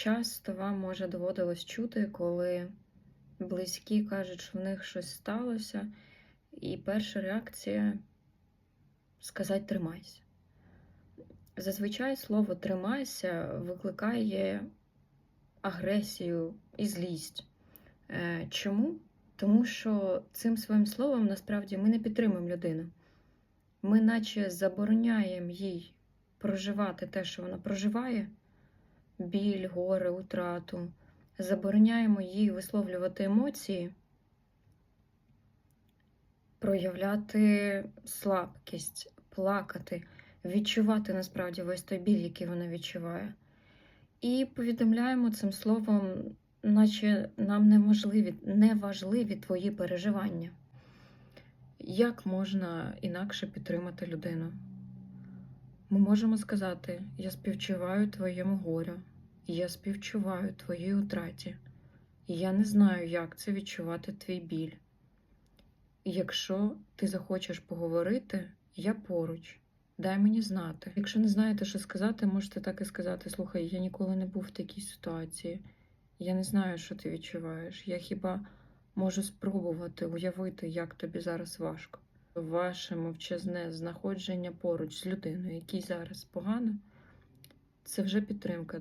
часто вам може доводилось чути, коли близькі кажуть, що в них щось сталося, і перша реакція сказати тримайся. Зазвичай слово тримайся викликає агресію і злість. Е, Чому? Тому що цим своїм словом насправді ми не підтримуємо людину. Ми наче забороняємо їй проживати те, що вона проживає, біль, горе, утрату, забороняємо їй висловлювати емоції, проявляти слабкість, плакати, відчувати насправді весь той біль, який вона відчуває. І повідомляємо цим словом, наче нам неможливі, неважливі твої переживання. Як можна інакше підтримати людину? Ми можемо сказати: Я співчуваю твоєму горю, я співчуваю твоїй утраті, я не знаю, як це відчувати твій біль. Якщо ти захочеш поговорити, я поруч. Дай мені знати. Якщо не знаєте, що сказати, можете так і сказати: слухай, я ніколи не був в такій ситуації. Я не знаю, що ти відчуваєш. Я хіба можу спробувати уявити, як тобі зараз важко. Ваше мовчазне знаходження поруч з людиною, якій зараз погано, це вже підтримка.